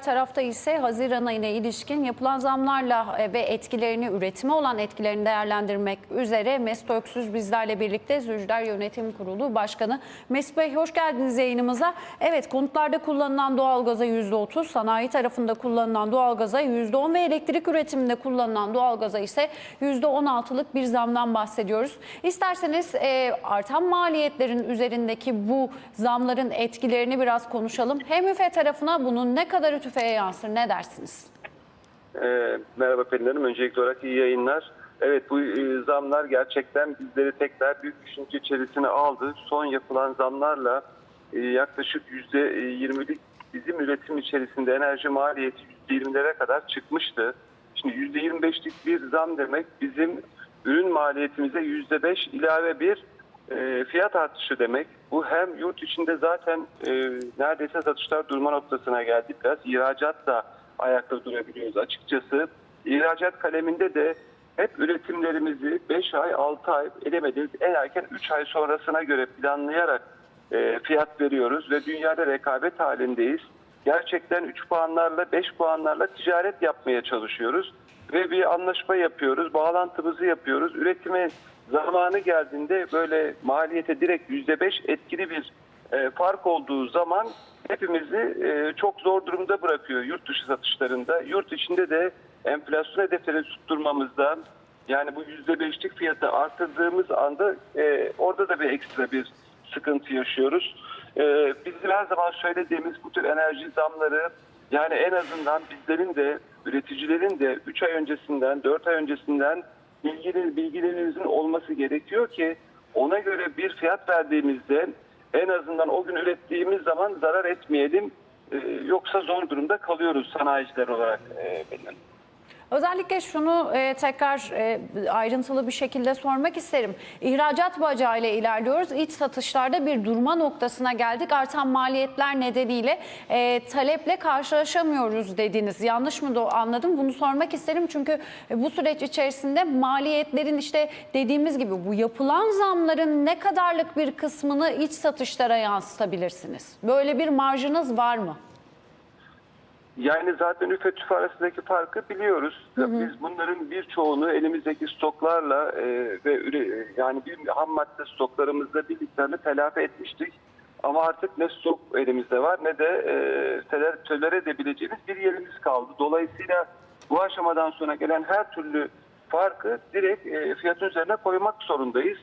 tarafta ise Haziran ayına ilişkin yapılan zamlarla e, ve etkilerini, üretime olan etkilerini değerlendirmek üzere Mesut Öksüz bizlerle birlikte Zücder Yönetim Kurulu Başkanı. Mesut Bey hoş geldiniz yayınımıza. Evet konutlarda kullanılan doğalgaza %30, sanayi tarafında kullanılan doğalgaza %10 ve elektrik üretiminde kullanılan doğalgaza ise %16'lık bir zamdan bahsediyoruz. İsterseniz e, artan maliyetlerin üzerindeki bu zamların etkilerini biraz konuşalım. Hem üfe tarafına bunun ne kadar tüfeğe yansır ne dersiniz? Ee, merhaba Pelin Hanım. Öncelikli olarak iyi yayınlar. Evet bu e, zamlar gerçekten bizleri tekrar büyük düşünce içerisine aldı. Son yapılan zamlarla e, yaklaşık %20'lik bizim üretim içerisinde enerji maliyeti %20'lere kadar çıkmıştı. Şimdi %25'lik bir zam demek bizim ürün maliyetimize %5 ilave bir e, fiyat artışı demek. Bu hem yurt içinde zaten e, neredeyse satışlar durma noktasına geldi. Biraz ihracat da ayakta durabiliyoruz açıkçası. İhracat kaleminde de hep üretimlerimizi 5 ay, 6 ay edemediğimiz en erken 3 ay sonrasına göre planlayarak e, fiyat veriyoruz ve dünyada rekabet halindeyiz. Gerçekten 3 puanlarla 5 puanlarla ticaret yapmaya çalışıyoruz ve bir anlaşma yapıyoruz, bağlantımızı yapıyoruz. Üretime zamanı geldiğinde böyle maliyete direkt %5 etkili bir e, fark olduğu zaman hepimizi e, çok zor durumda bırakıyor yurt dışı satışlarında. Yurt içinde de enflasyon hedeflerini tutturmamızda yani bu %5'lik fiyatı artırdığımız anda e, orada da bir ekstra bir sıkıntı yaşıyoruz. E, bizim her zaman söylediğimiz bu tür enerji zamları yani en azından bizlerin de üreticilerin de 3 ay öncesinden 4 ay öncesinden bilgileri, bilgilerinizin olması gerekiyor ki ona göre bir fiyat verdiğimizde en azından o gün ürettiğimiz zaman zarar etmeyelim. Ee, yoksa zor durumda kalıyoruz sanayiciler olarak e, benim. Özellikle şunu e, tekrar e, ayrıntılı bir şekilde sormak isterim. İhracat bacağı ile ilerliyoruz. İç satışlarda bir durma noktasına geldik. Artan maliyetler nedeniyle e, taleple karşılaşamıyoruz dediniz. Yanlış mı anladım? Bunu sormak isterim. Çünkü e, bu süreç içerisinde maliyetlerin işte dediğimiz gibi bu yapılan zamların ne kadarlık bir kısmını iç satışlara yansıtabilirsiniz? Böyle bir marjınız var mı? Yani zaten üfe tüfe arasındaki farkı biliyoruz. Biz bunların birçoğunu elimizdeki stoklarla e, ve üre, yani bir ham madde stoklarımızla birlikte telafi etmiştik. Ama artık ne stok elimizde var ne de e, tolere edebileceğimiz bir yerimiz kaldı. Dolayısıyla bu aşamadan sonra gelen her türlü farkı direkt e, fiyatın üzerine koymak zorundayız.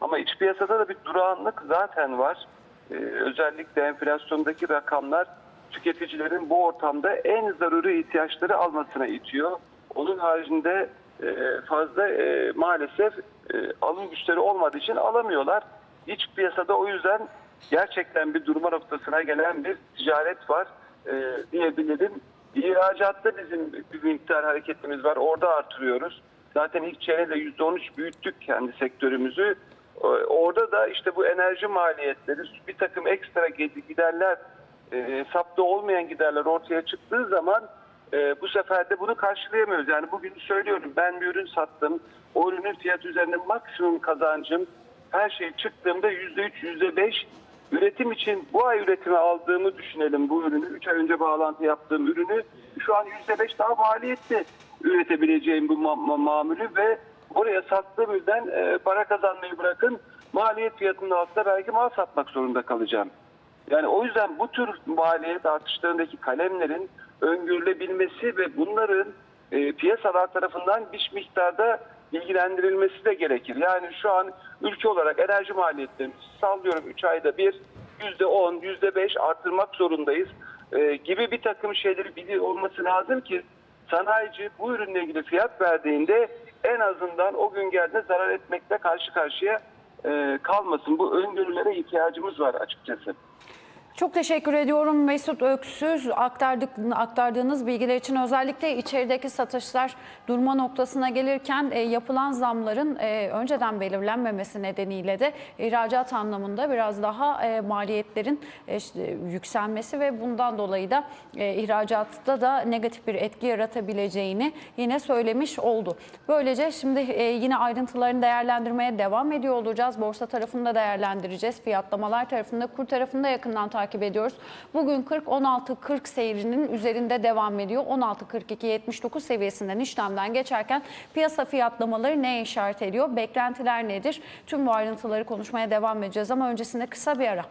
Ama iç piyasada da bir durağanlık zaten var. E, özellikle enflasyondaki rakamlar tüketicilerin bu ortamda en zaruri ihtiyaçları almasına itiyor. Onun haricinde e, fazla e, maalesef e, alım güçleri olmadığı için alamıyorlar. İç piyasada o yüzden gerçekten bir durma noktasına gelen bir ticaret var diyebilirim. İhracatta bizim bir miktar hareketimiz var. Orada artırıyoruz. Zaten ilk çeyreğde %13 büyüttük kendi sektörümüzü. Orada da işte bu enerji maliyetleri, bir takım ekstra giderler e, hesapta olmayan giderler ortaya çıktığı zaman e, bu sefer de bunu karşılayamıyoruz. Yani bugün söylüyorum ben bir ürün sattım. O ürünün fiyatı üzerinde maksimum kazancım her şey çıktığımda %3, %5 üretim için bu ay üretime aldığımı düşünelim bu ürünü. 3 ay önce bağlantı yaptığım ürünü şu an %5 daha maliyetli üretebileceğim bu ma- ma- mamülü ve oraya sattığım üründen e, para kazanmayı bırakın maliyet fiyatının altında belki mal satmak zorunda kalacağım. Yani o yüzden bu tür maliyet artışlarındaki kalemlerin öngörülebilmesi ve bunların e, piyasalar tarafından bir miktarda bilgilendirilmesi de gerekir. Yani şu an ülke olarak enerji maliyetlerini sallıyorum 3 ayda bir %10, %5 artırmak zorundayız e, gibi bir takım şeyleri biliyor olması lazım ki sanayici bu ürünle ilgili fiyat verdiğinde en azından o gün geldiğinde zarar etmekle karşı karşıya e, kalmasın. Bu öngörülere ihtiyacımız var açıkçası. Çok teşekkür ediyorum Mesut Öksüz aktardık, aktardığınız bilgiler için özellikle içerideki satışlar durma noktasına gelirken e, yapılan zamların e, önceden belirlenmemesi nedeniyle de ihracat anlamında biraz daha e, maliyetlerin e, işte, yükselmesi ve bundan dolayı da e, ihracatta da negatif bir etki yaratabileceğini yine söylemiş oldu. Böylece şimdi e, yine ayrıntılarını değerlendirmeye devam ediyor olacağız. Borsa tarafında değerlendireceğiz. Fiyatlamalar tarafında, kur tarafında yakından takip takip ediyoruz. Bugün 40-16-40 seyrinin üzerinde devam ediyor. 16-42-79 seviyesinden işlemden geçerken piyasa fiyatlamaları neye işaret ediyor? Beklentiler nedir? Tüm bu ayrıntıları konuşmaya devam edeceğiz ama öncesinde kısa bir ara.